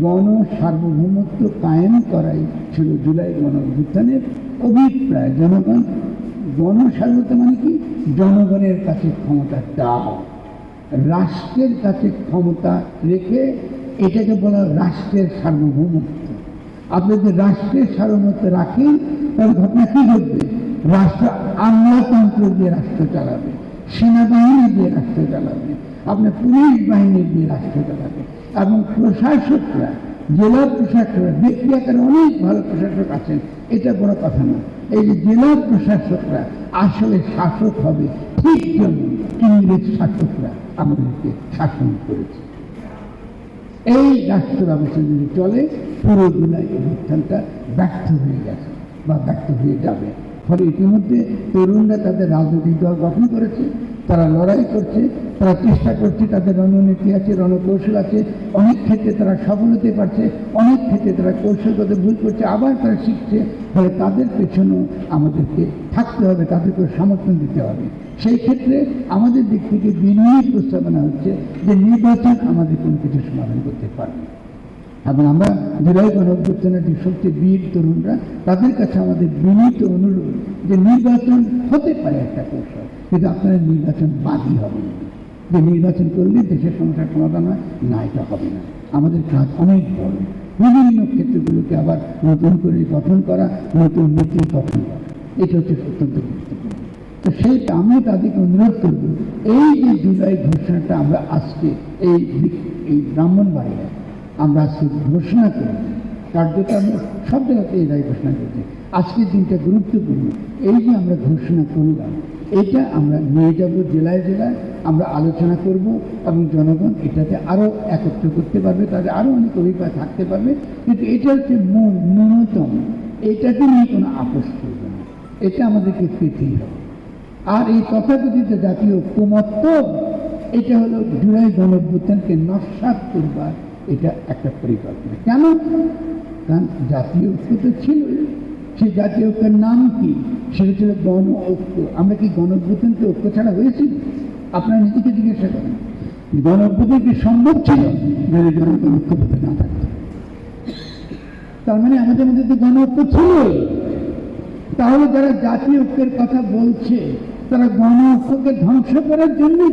গণ সার্বভৌমত্ব কায়েম করাই ছিল জুলাই গণ অভ্যুত্থানের অভিপ্রায়। জনগণ গণ সার্বভৌমত্ব মানে কি? জনগণের কাছে ক্ষমতা দাও। রাষ্ট্রের কাছে ক্ষমতা রেখে এটাকে বলা রাষ্ট্রের সার্বভৌমত্ব। আপনি যদি রাষ্ট্রের সার্বভৌমত্ব রাখেন, তাহলে ঘটনা কী ঘটবে? রাষ্ট্র আমলাতন্ত্র দিয়ে রাষ্ট্র চালাবে। সেনাবাহিনী দিয়ে রাষ্ট্র চালাবে আপনার পুলিশ বাহিনী দিয়ে রাষ্ট্র চালাবে, এবং প্রশাসকরা, জেলা প্রশাসকরা ব্যক্তি আকারে অনেক ভালো প্রশাসক আছেন, এটা বড় কথা না। এই যে জেলা প্রশাসকরা আসলে শাসক হবে, ঠিক যেমন ইংরেজ শাসকরা আমাদেরকে শাসন করেছে। এই রাষ্ট্র ব্যবস্থা যদি চলে, পুরো জুলাই অভ্যুত্থানটা ব্যর্থ হয়ে গেছে বা ব্যর্থ হয়ে যাবে। ফলে ইতিমধ্যে তরুণরা তাদের রাজনৈতিক দল গঠন করেছে, তারা লড়াই করছে, তারা চেষ্টা করছে, তাদের রণনীতি আছে, রণকৌশল আছে, অনেক ক্ষেত্রে তারা সফল হতে পারছে, অনেক ক্ষেত্রে তারা কৌশলগত ভুল করছে, আবার তারা শিখছে, ফলে তাদের পেছনেও আমাদেরকে থাকতে হবে তাদেরকে সমর্থন দিতে হবে সেই ক্ষেত্রে আমাদের দিক থেকে বিনয়ী প্রস্তাবনা হচ্ছে যে নির্বাচন আমাদের কোনো কিছু সমাধান করতে পারবে। এবং আমরা জুলাই গণঅভ্যুত্থানের যে সবচেয়ে বীর তরুণরা, তাদের কাছে আমাদের বিনীত অনুরোধ যে নির্বাচন হতে পারে একটা কৌশল, কিন্তু আপনারা নির্বাচন বাদই হবে যে নির্বাচন করলে দেশের সমস্যার সমাধান হয়, না, এটা হবে না। আমাদের কাজ অনেক বড়। বিভিন্ন ক্ষেত্রগুলোকে আবার নতুন করে গঠন করা, নতুন নীতি গঠন করা। এটা হচ্ছে অত্যন্ত গুরুত্বপূর্ণ। তো সেই আমি তাদেরকে অনুরোধ করব, এই যে জুলাই ঘোষণাটা আমরা আজকে এই এই ব্রাহ্মণবাড়িয়া আমরা আজকে ঘোষণা করি। কার্যত আমরা সব জায়গাতে এরাই ঘোষণা করছি। আজকের দিনটা গুরুত্বপূর্ণ। এই যে আমরা ঘোষণা করলাম, এটা আমরা নিয়ে যাব জেলায় জেলায়, আমরা আলোচনা করব এবং জনগণ এটাতে আরও একত্র করতে পারবে, তাদের আরও অনেক অভিজ্ঞতা থাকতে পারবে। কিন্তু এটা হচ্ছে মূল, ন্যূনতম। এটাকে নিয়ে কোনো আপোষ করবে না। এটা আমাদেরকে পেতেই হবে। আর এই তথাকথিত জাতীয় ঐক্যমত্য এটা হলো জুলাই গণঅভ্যুত্থানকে নস্বাত করবার এটা একটা পরিকল্পনা। কেন? কারণ জাতীয় ঐক্য তো ছিল সেই জাতীয় ঐক্যের নাম কি? সেটা ছিল গণ ঐক্য। আমরা কি গণ অভ্যুত্থানকে ঐক্য ছাড়া হয়েছিল আপনারা নিজেকে জিজ্ঞাসা করেন। গণ অভ্যুত্থান কি সম্ভব ছিল? যদি জনগণ ঐক্যবদ্ধ না থাকতো। তার মানে আমাদের মধ্যে তো গণ ঐক্য ছিল তাহলে যারা জাতীয় ঐক্যের কথা বলছে, তারা গণ ঐক্যকে ধ্বংস করার জন্যই